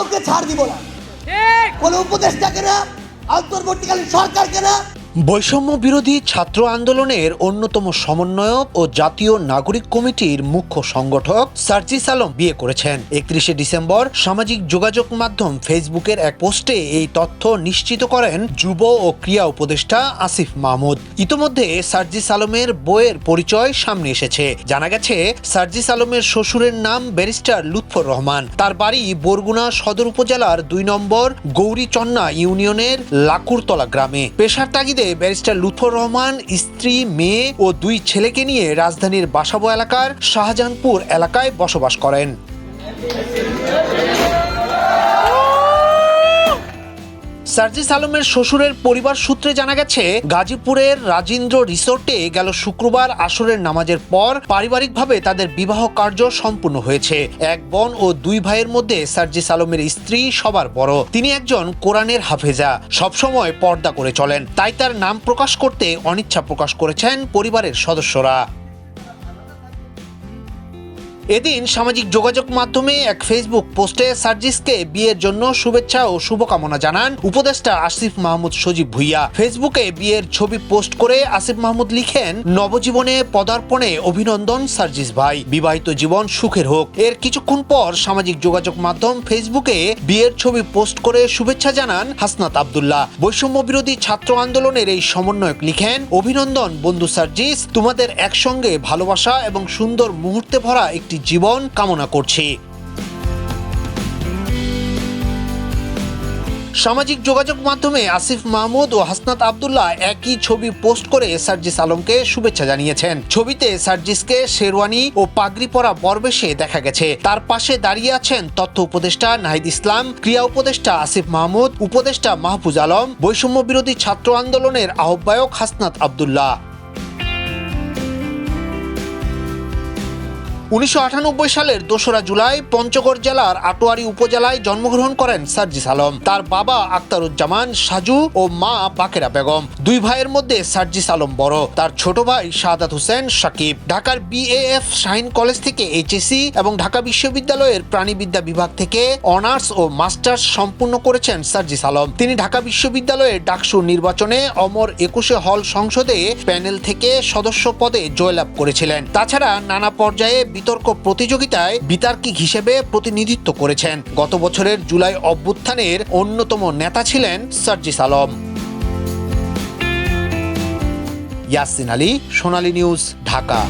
কাউকে ছাড় দিব না। কোন উপদেষ্টাকে না অন্তর্বর্তীকালীন সরকারকে না বৈষম্য বিরোধী ছাত্র আন্দোলনের অন্যতম সমন্বয়ক ও জাতীয় নাগরিক কমিটির মুখ্য সংগঠক সার্জিস আলম বিয়ে করেছেন। একত্রিশে ডিসেম্বর সামাজিক যোগাযোগ মাধ্যম ফেসবুকের এক পোস্টে এই তথ্য নিশ্চিত করেন যুব ও ক্রিয়া উপদেষ্টা আসিফ মাহমুদ। ইতোমধ্যে সার্জিস আলমের বইয়ের পরিচয় সামনে এসেছে। জানা গেছে, সার্জিস আলমের শ্বশুরের নাম ব্যারিস্টার লুৎফর রহমান। তার বাড়ি বরগুনা সদর উপজেলার দুই নম্বর গৌরীচন্না ইউনিয়নের লাকুরতলা গ্রামে। পেশার তাগিদে ব্যারিস্টার লুথর রহমান, স্ত্রী, মেয়ে ও দুই ছেলেকে নিয়ে রাজধানীর বাসাবো এলাকার শাহজাহানপুর এলাকায় বসবাস করেন। সার্জিস আলমের শ্বশুরের পরিবার সূত্রে জানা গেছে, গাজীপুরের রাজেন্দ্র রিসোর্টে গেল শুক্রবার আসরের নামাজের পর পারিবারিকভাবে তাদের বিবাহ কার্য সম্পূর্ণ হয়েছে। এক বোন ও দুই ভাইয়ের মধ্যে সার্জিস আলমের স্ত্রী সবার বড়। তিনি একজন কোরআনের হাফেজা। সবসময় পর্দা করে চলেন। তাই তার নাম প্রকাশ করতে অনিচ্ছা প্রকাশ করেছেন পরিবারের সদস্যরা। এদিন সামাজিক যোগাযোগ মাধ্যমে এক ফেসবুক পোস্টে সার্জিসকে বিয়ের জন্য শুভেচ্ছা ও শুভকামনা জানান উপদেষ্টা আসিফ মাহমুদ সজীব ভুইয়া। ফেসবুকে বিয়ের ছবি পোস্ট করে আসিফ মাহমুদ লিখেন, নবজীবনে পদার্পণে অভিনন্দন সার্জিস ভাই। বিবাহিত জীবন সুখের হোক। এর কিছুক্ষণ পর সামাজিক যোগাযোগ মাধ্যম ফেসবুকে বিয়ের ছবি পোস্ট করে শুভেচ্ছা জানান হাসনাত আবদুল্লাহ। বৈষম্য বিরোধী ছাত্র আন্দোলনের এই সমন্বয়ক লিখেন, অভিনন্দন বন্ধু সার্জিস। তোমাদের একসঙ্গে ভালোবাসা এবং সুন্দর মুহূর্তে ভরা একটি জীবন কামনা করছি। সামাজিক যোগাযোগ মাধ্যমে আসিফ মাহমুদ ও হাসনাত আবদুল্লাহ একই ছবি পোস্ট করে সার্জিস আলমকে শুভেচ্ছা জানিয়েছেন। ছবিতে সার্জিসকে শেরওয়ানি ও পাগড়ি পরা বরবেশে দেখা গেছে। তার পাশে দাঁড়িয়ে আছেন তথ্য উপদেষ্টা নাহিদ ইসলাম, ক্রিয়া উপদেষ্টা আসিফ মাহমুদ, উপদেষ্টা মাহফুজ আলম, বৈষম্য বিরোধী ছাত্র আন্দোলনের আহ্বায়ক হাসনাত আবদুল্লাহ। উনিশশো আটানব্বই সালের দোসরা জুলাই পঞ্চগড় জেলার আটোয়ারি উপজেলায় জন্মগ্রহণ করেন সার্জিস আলম। তার বাবা আক্তারুজ্জামান সাজু ও মা বাকেরা বেগম। দুই ভাইয়ের মধ্যে সার্জিস আলম বড়। তার ছোট ভাই সাদাত হোসেন সাকিব। ঢাকার বিএএফ শাহিন কলেজ থেকে এইচএসসি এবং ঢাকা বিশ্ববিদ্যালয়ের প্রাণীবিদ্যা বিভাগ থেকে অনার্স ও মাস্টার্স সম্পূর্ণ করেছেন সার্জিস আলম। তিনি ঢাকা বিশ্ববিদ্যালয়ের ডাকসু নির্বাচনে অমর একুশে হল সংসদে প্যানেল থেকে সদস্য পদে জয়লাভ করেছিলেন। তাছাড়া নানা পর্যায়ে বিতর্ক প্রতিযোগিতায় বিতার্কিক হিসেবে প্রতিনিধিত্ব করেছেন। গত বছরের জুলাই অভ্যুত্থানের অন্যতম নেতা ছিলেন সার্জিস আলম। ইয়াসিন আলী, সোনালী নিউজ, ঢাকা।